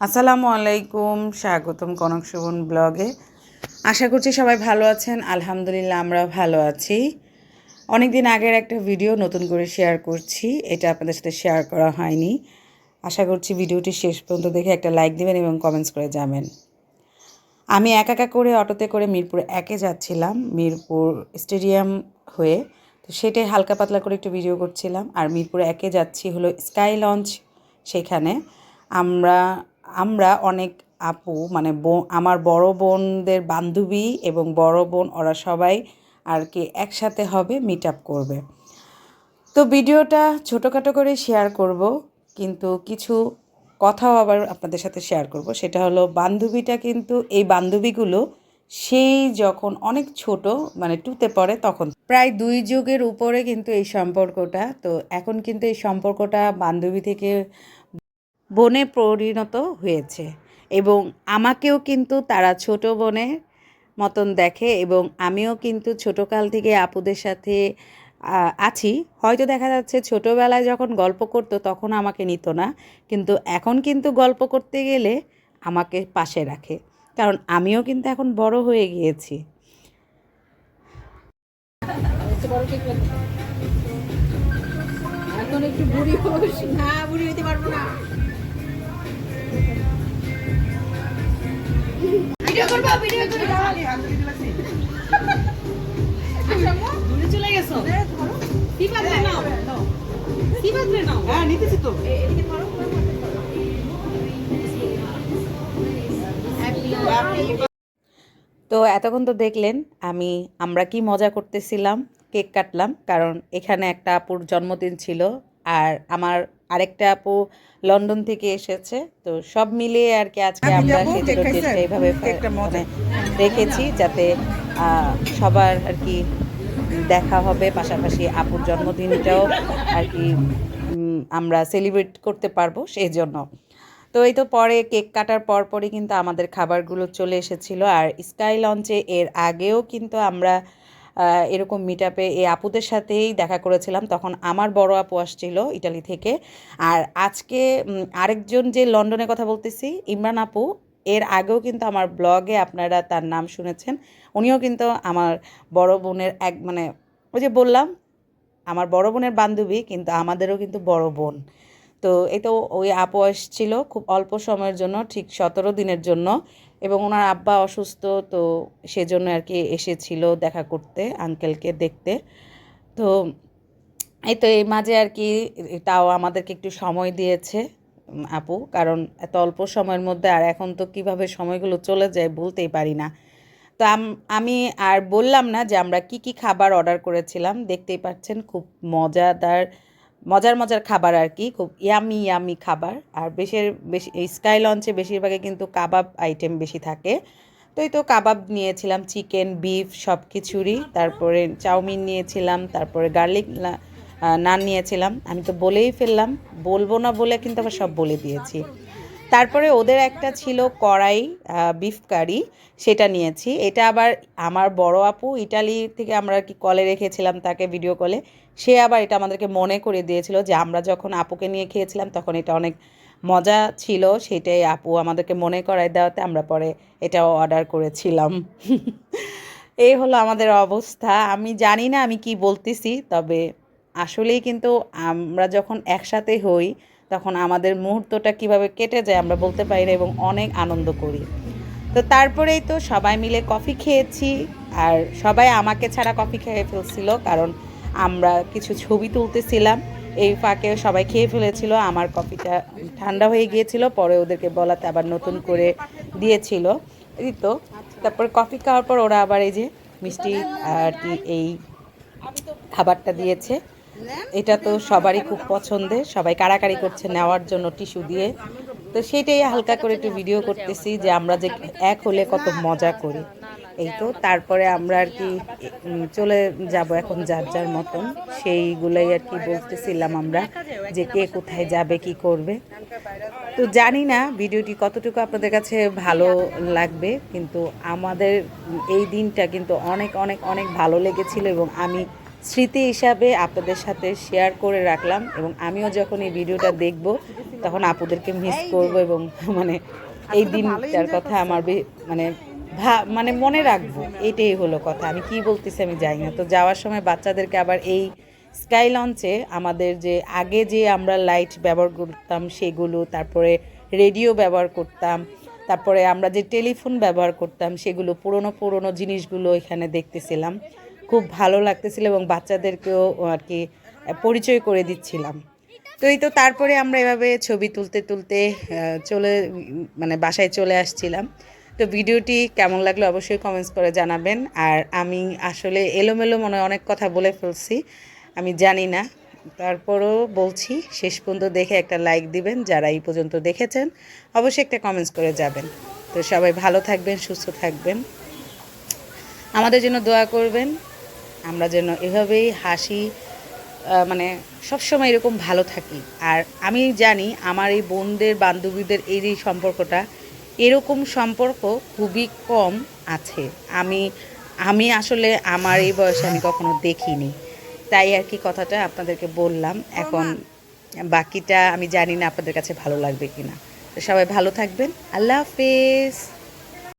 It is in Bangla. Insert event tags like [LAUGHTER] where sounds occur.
আসসালামু আলাইকুম, স্বাগতম কনক শোভন ব্লগে। আশা করছি সবাই ভালো আছেন, আলহামদুলিল্লাহ আমরা ভালো আছি। অনেক দিন আগের একটা ভিডিও নতুন করে শেয়ার করছি, এটা আপনাদের সাথে শেয়ার করা হয়নি। আশা করছি ভিডিওটি শেষ পর্যন্ত দেখে একটা লাইক দিবেন এবং কমেন্টস করে যাবেন। আমি একা একা করে অটোতে করে মিরপুর একে যাচ্ছিলাম, মিরপুর স্টেডিয়াম হয়ে। তো সেটাই হালকা পাতলা করে একটু ভিডিও করছিলাম, আর মিরপুর একে যাচ্ছি হলো স্কাই লঞ্চ সেখানে। আমরা আমরা অনেক আপু মানে আমার বড় বোনদের বান্ধবী এবং বড় বোন, ওরা সবাই আর কি একসাথে হবে মিট আপ করবে। তো ভিডিওটা ছোটোখাটো করে শেয়ার করব, কিন্তু কিছু কথাও আবার আপনাদের সাথে শেয়ার করব। সেটা হলো, বান্ধবীটা কিন্তু, এই বান্ধবীগুলো সেই যখন অনেক ছোট মানে টুতে পড়ে, তখন প্রায় দুই যুগের উপরে কিন্তু এই সম্পর্কটা। তো এখন কিন্তু এই সম্পর্কটা বান্ধবী থেকে বোনে পরিণত হয়েছে এবং আমাকেও কিন্তু তারা ছোট বোনের মতন দেখে এবং আমিও কিন্তু ছোটোকাল থেকে আপুদের সাথে আছি। হয়তো দেখা যাচ্ছে ছোটোবেলায় যখন গল্প করতো তখন আমাকে নিত না, কিন্তু এখন কিন্তু গল্প করতে গেলে আমাকে পাশে রাখে। কারণ আমিও কিন্তু এখন বড় হয়ে গিয়েছি। এখন একটু বুড়ি না, বুড়ি হইতে পারব না। ভিডিও করবা ভিডিও করবা। দূরে চলে গেছো? সিপাত্রে নাও? সিপাত্রে নাও? হ্যাঁ নিতেছি তো। এদিকে ধরো তো এতক্ষণ তো দেখলেন আমি আমরা কি মজা করতেছিলাম কেক কাটলাম কারণ এখানে একটা আপুর জন্মদিন ছিল আর আমার আরেকটা আপু লন্ডন থেকে এসেছে তো সব মিলিয়ে আর কি আজকে আমরা এইভাবে। মানে রেখেছি যাতে সবার আর কি দেখা হবে পাশাপাশি আপুর জন্মদিনটাও আর কি আমরা সেলিব্রেট করতে পারব সেই জন্য তো এই তো পরে কেক কাটার পর পরই কিন্তু আমাদের খাবারগুলো চলে এসেছিল আর স্কাই লঞ্চে এর আগেও কিন্তু আমরা এরকম মিট আপে এই আপুদের সাথেই দেখা করেছিলাম। তখন আমার বড় আপু আসছিল ইটালি থেকে। আর আজকে আরেকজন যে লন্ডনে কথা বলতেছি, ইমরান আপু, এর আগেও কিন্তু আমার ব্লগে আপনারা তার নাম শুনেছেন। উনিও কিন্তু আমার বড় বোনের এক মানে ওই যে বললাম, আমার বড় বোনের বান্ধবী, কিন্তু আমাদেরও কিন্তু বড় বোন। তো এই তো ওই আপু এসেছিল খুব অল্প সময়ের জন্য, ঠিক সতেরো দিনের জন্য। এবং ওনার আব্বা অসুস্থ, তো সেজন্য আর কি এসেছিল দেখা করতে আঙ্কেলকে দেখতে। তো এই তো এই মাঝে আর কি তাও আমাদেরকে একটু সময় দিয়েছে আপু। কারণ এত অল্প সময়ের মধ্যে আর এখন তো কীভাবে সময়গুলো চলে যায় বলতেই পারি না। তো আমি আর বললাম না যে আমরা কি কি খাবার অর্ডার করেছিলাম, দেখতেই পাচ্ছেন খুব মজাদার মজার মজার খাবার আর কি, খুব ইয়ামি ইয়ামি খাবার। আর বেশির, বেশি স্কাই লঞ্চে বেশিরভাগে কিন্তু কাবাব আইটেম বেশি থাকে। তো এই তো কাবাব নিয়েছিলাম, চিকেন বিফ সব কিছুরই তারপরে চাউমিন নিয়েছিলাম, তারপরে গার্লিক নান নিয়েছিলাম। আমি তো বলেই ফেললাম, বলব না বলে কিন্তু আবার সব বলে দিয়েছি। তারপরে ওদের একটা ছিল কড়াই বিফ কারি সেটা নিয়েছি। এটা আবার আমার বড় আপু ইটালি থেকে আমরা কি কলে রেখেছিলাম তাকে ভিডিও কলে সে আবার এটা আমাদেরকে মনে করে দিয়েছিল যে আমরা যখন আপুকে নিয়ে খেয়েছিলাম তখন এটা অনেক মজা ছিল, সেটাই আপু আমাদেরকে মনে করায় দেওয়াতে আমরা পরে এটাও অর্ডার করেছিলাম। [LAUGHS] এই হলো আমাদের অবস্থা। আমি জানি না আমি কি বলতেছি, তবে আসলেই কিন্তু আমরা যখন একসাথে হই তখন আমাদের মুহূর্তটা কীভাবে কেটে যায় আমরা বলতে পারি না এবং অনেক আনন্দ করি। তো তারপরেই তো সবাই মিলে কফি খেয়েছি আর সবাই আমাকে ছাড়া কফি খেয়ে ফেলছিল কারণ আমরা কিছু ছবি তুলতেছিলাম। এই ফাঁকে সবাই খেয়ে ফেলেছিল, আমার কফিটা ঠান্ডা হয়ে গিয়েছিল, পরে ওদেরকে বলাতে আবার নতুন করে দিয়েছিল। এই তো, তারপরে কফি খাওয়ার পর ওরা আবার এই যে মিষ্টি আর কি এই খাবারটা দিয়েছে। এটা তো সবারই খুব পছন্দের। সবাই কাড়াকাড়ি করছে নেওয়ার জন্য টিস্যু দিয়ে। তো সেটাই হালকা করে একটু ভিডিও করতেছি যে আমরা যে এক হলে কত মজা করি। এই তো, তারপরে আমরা আর কি চলে যাব এখন যার যার মতন। সেইগুলোই আর কি বলতেছিলাম আমরা যে কে কোথায় যাবে, কি করবে। তো জানি না ভিডিওটি কতটুকু আপনাদের কাছে ভালো লাগবে, কিন্তু আমাদের এই দিনটা কিন্তু অনেক অনেক অনেক ভালো লেগেছিল এবং আমি স্মৃতি হিসাবে আপনাদের সাথে শেয়ার করে রাখলাম এবং আমিও যখন এই ভিডিওটা দেখব তখন আপুদেরকে মিস করব এবং মানে এই দিনটার কথা আমার মানে ভা মানে মনে রাখব এটাই হলো কথা। আমি কি বলতেছি আমি যাই না। তো যাওয়ার সময় বাচ্চাদেরকে আবার এই স্কাই লঞ্চে আমাদের যে আগে যে আমরা লাইট ব্যবহার করতাম সেগুলো তারপরে রেডিও ব্যবহার করতাম তারপরে আমরা যে টেলিফোন ব্যবহার করতাম সেগুলো পুরনো পুরনো জিনিসগুলো এখানে দেখতেছিলাম। খুব ভালো লাগতেছিল এবং বাচ্চাদেরকেও আর কি পরিচয় করে দিচ্ছিলাম। তো এই তো তারপরে আমরা এভাবে ছবি তুলতে তুলতে চলে মানে বাসায় চলে আসছিলাম। তো ভিডিওটি কেমন লাগল অবশ্যই কমেন্টস করে জানাবেন। আর আমি আসলে এলোমেলো মনে অনেক কথা বলে ফেলছি, আমি জানি না। তারপরও বলছি, শেষ পর্যন্ত দেখে একটা লাইক দিবেন, যারা এই পর্যন্ত দেখেছেন, অবশ্যই একটা কমেন্টস করে যাবেন। তো সবাই ভালো থাকবেন, সুস্থ থাকবেন। আমাদের জন্য দোয়া করবেন। আমরা যেন এভাবেই হাসি মানে সবসময় এরকম ভালো থাকি। আর আমি জানি আমার এই বোনদের, বান্ধবীদের এই যে সম্পর্কটা, এরকম সম্পর্ক খুবই কম আছে। আমি আমি আসলে আমার এই বয়সে আমি কখনো দেখিনি। তাই আর কি কথাটা আপনাদেরকে বললাম। এখন বাকিটা আমি জানি না আপনাদের কাছে ভালো লাগবে কিনা। তো সবাই ভালো থাকবেন। আল্লাহ হাফেজ।